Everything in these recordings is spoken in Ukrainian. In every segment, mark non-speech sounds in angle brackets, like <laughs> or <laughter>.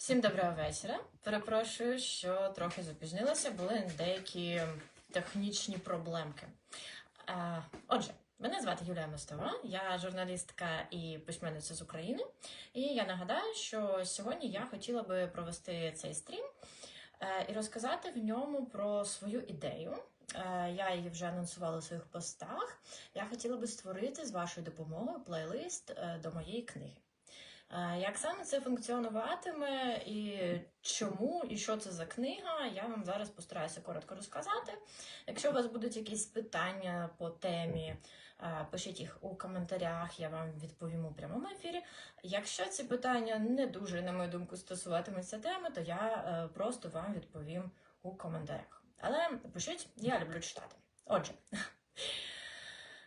Всім доброго вечора. Перепрошую, що трохи запізнилася, були деякі технічні проблемки. Е, Отже, мене звати Юлія Мостова, я журналістка і письменниця з України. І я нагадаю, що сьогодні я хотіла би провести цей стрім е, і розказати в ньому про свою ідею. Е, Я її вже анонсувала у своїх постах. Я хотіла би створити з вашою допомогою плейлист до моєї книги. Як саме це функціонуватиме і чому, і що це за книга, я вам зараз постараюся коротко розказати. Якщо у вас будуть якісь питання по темі, пишіть їх у коментарях, я вам відповім у прямому ефірі. Якщо ці питання не дуже, на мою думку, стосуватимуться теми, то я е, просто вам відповім у коментарях. Але пишіть, я люблю читати. Отже. <laughs>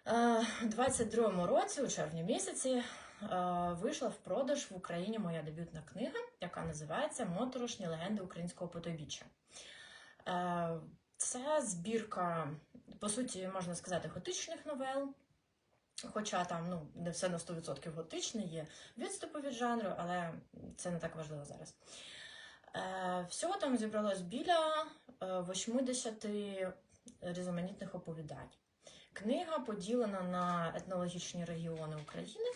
Е, У 22-му році, у червні місяці, вийшла в продаж в Україні моя дебютна книга, яка називається Моторошні легенди українського потойбіччя. Е, Це збірка, по суті, можна сказати, готичних новел. Хоча там ну, не все на 100% готичне, є відступи від жанру, але це не так важливо зараз. Е, Всього там зібралось біля е, 80 різноманітних оповідань. Книга поділена на етнологічні регіони України.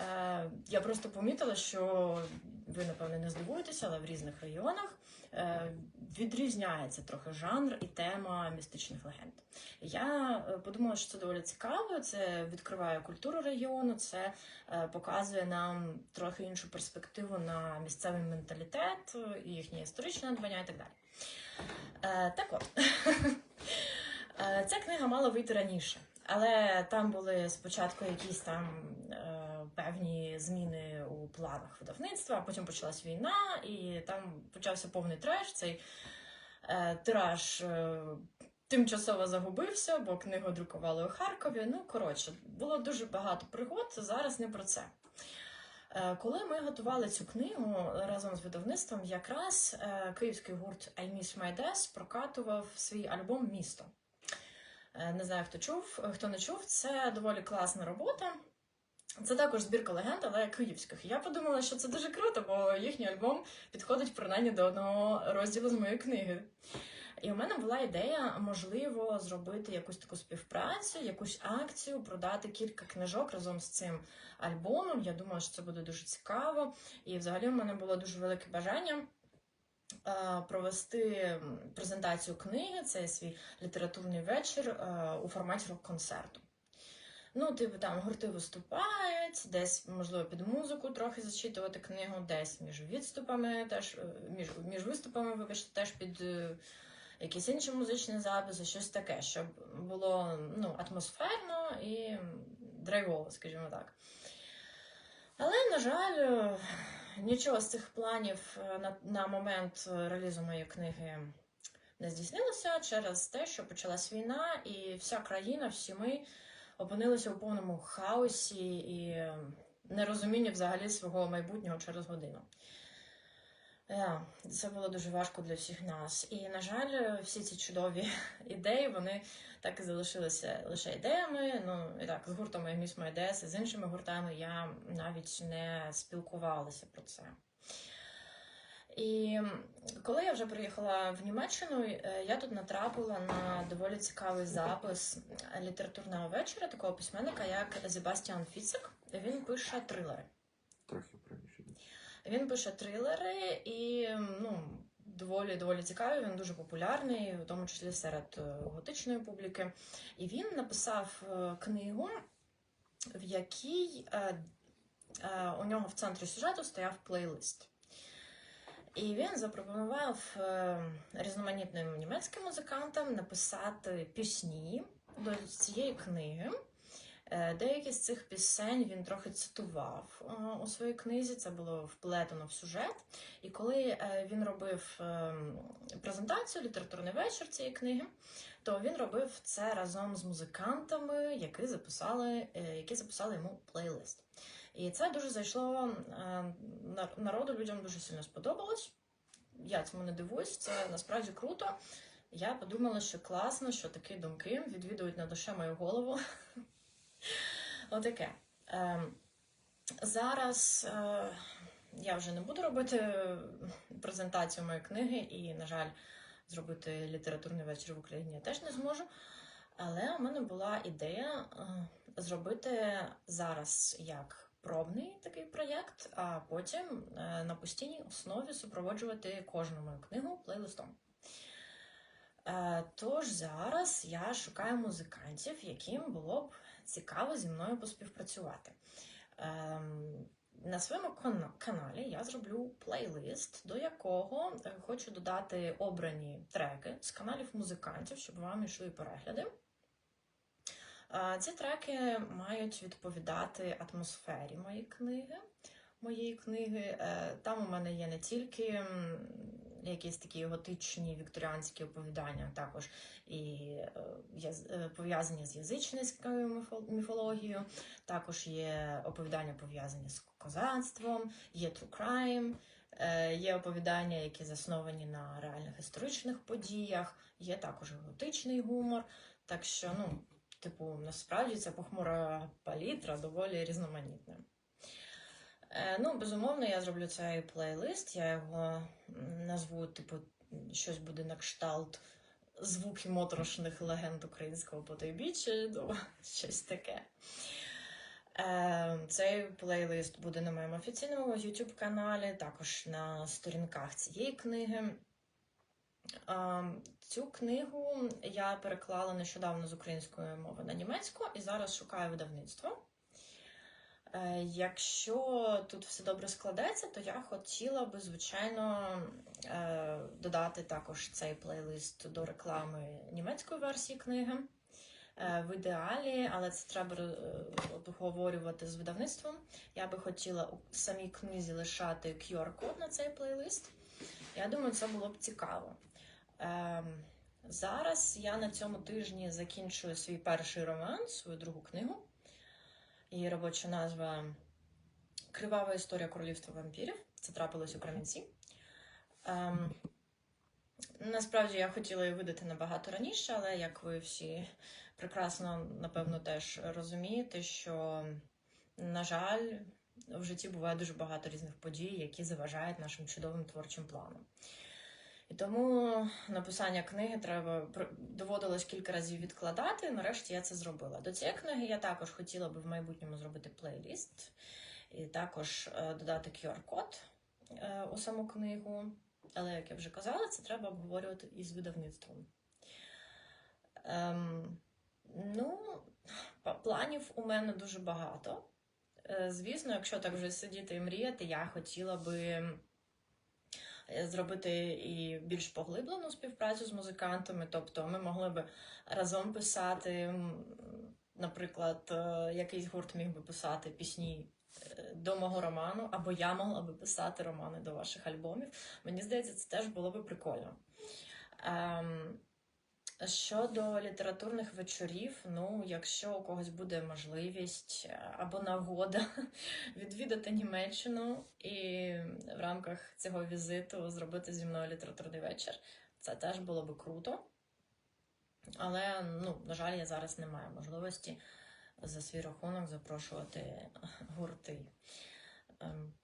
Е, Я просто помітила, що ви, напевне, не здивуєтеся, але в різних регіонах е, відрізняється трохи жанр і тема містичних легенд. Я е, подумала, що це доволі цікаво. Це відкриває культуру регіону, це показує нам трохи іншу перспективу на місцевий менталітет, їхнє історичне надбання і так далі. Так от. <laughs> Ця книга мала вийти раніше, але там були спочатку якісь там певні зміни у планах видавництва, а потім почалась війна, і там почався повний треш. Цей е, тираж е, тимчасово загубився, бо книгу друкували у Харкові. Ну, коротше, було дуже багато пригод. Зараз не про це. Е, Коли ми готували цю книгу разом з видавництвом, якраз київський гурт I Miss My Death прокатував свій альбом Місто. Не знаю, хто чув, хто не чув, це доволі класна робота. Це також збірка легенд, але київських. Я подумала, що це дуже круто, бо їхній альбом підходить принаймні до одного розділу з моєї книги. І у мене була ідея, можливо, зробити якусь таку співпрацю, якусь акцію, продати кілька книжок разом з цим альбомом. Я думала, що це буде дуже цікаво. І взагалі у мене було дуже велике бажання е, провести презентацію книги, цей свій літературний вечір е, у форматі рок-концерту. Ну, типу, там гурти виступають, десь, можливо, під музику трохи зачитувати книгу, десь між відступами, теж е, між, між виступами, вибачте, теж під е, якісь інші музичні записи, щось таке, щоб було ну, атмосферно і драйвово, скажімо так. Але, на жаль, е, нічого з цих планів на, на момент релізу моєї книги не здійснилося через те, що почалась війна, і вся країна, всі ми опинилися у повному хаосі і нерозумінні взагалі свого майбутнього через годину. Е, Це було дуже важко для всіх нас. І, на жаль, всі ці чудові <laughs> ідеї, вони так і залишилися лише ідеями. Ну, і так, з гуртом Міс Майдес, і з іншими гуртами я навіть не спілкувалася про це. І коли я вже приїхала в Німеччину, е, я тут натрапила на доволі цікавий запис літературного вечора такого письменника, як Себастьян Фіцик. Він пише трилери. Трохи правіше. Він пише трилери і ну, доволі доволі цікавий. Він дуже популярний, в тому числі серед е, готичної публіки. І він написав е, книгу, в якій у нього в центрі сюжету стояв плейлист. І він запропонував е, різноманітним німецьким музикантам написати пісні до цієї книги. Е, Деякі з цих пісень він трохи цитував е, у своїй книзі. Це було вплетено в сюжет. І коли він робив презентацію, літературний вечір цієї книги, то він робив це разом з музикантами, які записали, які записали йому плейлист. І це дуже зайшло е, на- народу, людям дуже сильно сподобалось. Я цьому не дивуюсь, це насправді круто. Я подумала, що класно, що такі думки відвідують на душе мою голову. <laughs> Отаке. Ем, Зараз е, я вже не буду робити презентацію моєї книги, і, на жаль, зробити літературний вечір в Україні я теж не зможу. Але у мене була ідея е, зробити зараз як пробний такий проєкт, а потім е, на постійній основі супроводжувати кожну мою книгу плейлистом. Е, Тож зараз я шукаю музикантів, яким було б цікаво зі мною поспівпрацювати. Ем, На своєму каналі я зроблю плейлист, до якого е, хочу додати обрані треки з каналів музикантів, щоб вам йшли перегляди. Ці треки мають відповідати атмосфері моєї книги. Моєї книги. Е, Там у мене є не тільки якісь такі готичні вікторіанські оповідання, також і е, е, пов'язані з язичницькою міфологією, також є оповідання пов'язані з козацтвом, є true crime, є оповідання, які засновані на реальних історичних подіях, є також готичний гумор. Так що, ну, типу, насправді ця похмура палітра доволі різноманітна. Е, Ну, безумовно, я зроблю цей плейлист, я його назву, типу, щось буде на кшталт звуки моторошних легенд українського потойбіччя, <laughs> ну, щось таке. Е, Цей плейлист буде на моєму офіційному YouTube каналі, також на сторінках цієї книги. Цю книгу я переклала нещодавно з української мови на німецьку і зараз шукаю видавництво. Е, Якщо тут все добре складеться, то я хотіла би, звичайно, е, додати також цей плейлист до реклами німецької версії книги. Е, В ідеалі, але це треба обговорювати з видавництвом. Я би хотіла у самій книзі лишати QR-код на цей плейлист. Я думаю, це було б цікаво. Ем, Зараз я на цьому тижні закінчую свій перший роман, свою другу книгу. Її робоча назва Кривава історія королівства вампірів. Це трапилось у Кремінці. Ем, насправді я хотіла її видати набагато раніше, але як ви всі прекрасно, напевно, теж розумієте, що, на жаль, в житті буває дуже багато різних подій, які заважають нашим чудовим творчим планам. І тому написання книги треба доводилось кілька разів відкладати. Нарешті я це зробила. До цієї книги я також хотіла би в майбутньому зробити плейліст і також е, додати QR-код е, у саму книгу. Але, як я вже казала, це треба обговорювати із видавництвом. Ем, ну, планів у мене дуже багато. Е, Звісно, якщо так вже сидіти і мріяти, я хотіла би зробити і більш поглиблену співпрацю з музикантами. Тобто ми могли би разом писати, наприклад, е, якийсь гурт міг би писати пісні е, до мого роману, або я могла би писати романи до ваших альбомів. Мені здається, це теж було би прикольно. Ем, Щодо літературних вечорів, ну, якщо у когось буде можливість е, або нагода <laughs> відвідати Німеччину і в рамках цього візиту зробити зі мною літературний вечір, це теж було би круто. Але, ну, на жаль, я зараз не маю можливості за свій рахунок запрошувати гурти. Ем,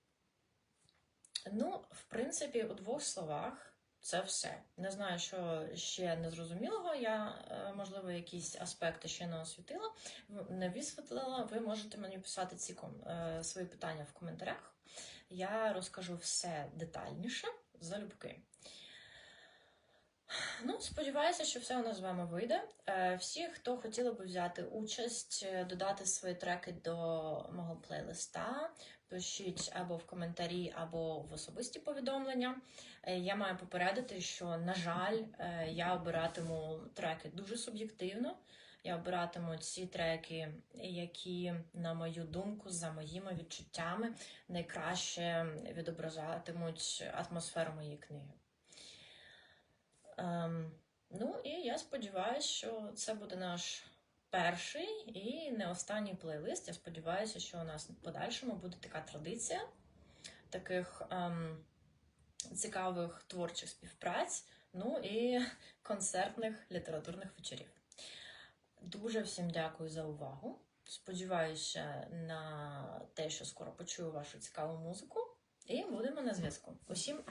Ну, в принципі, у двох словах це все. Не знаю, що ще незрозумілого. Я, е, можливо, якісь аспекти ще не освітила, не висвітлила. Ви можете мені писати ці ком- е, свої питання в коментарях. Я розкажу все детальніше залюбки. Ну, сподіваюся, що все у нас з вами вийде. Е, Всі, хто хотіли би взяти участь, е, додати свої треки до мого плейлиста, пишіть або в коментарі, або в особисті повідомлення. Е, Я маю попередити, що, на жаль, я обиратиму треки дуже суб'єктивно. Я обиратиму ці треки, які, на мою думку, за моїми відчуттями, найкраще відображатимуть атмосферу моєї книги. Ем, ну і я сподіваюся, що це буде наш перший і не останній плейлист. Я сподіваюся, що у нас в подальшому буде така традиція таких ем, цікавих творчих співпраць, ну і концертних літературних вечорів. Дуже всім дякую за увагу. Сподіваюся на те, що скоро почую вашу цікаву музику. І будемо на зв'язку. Усім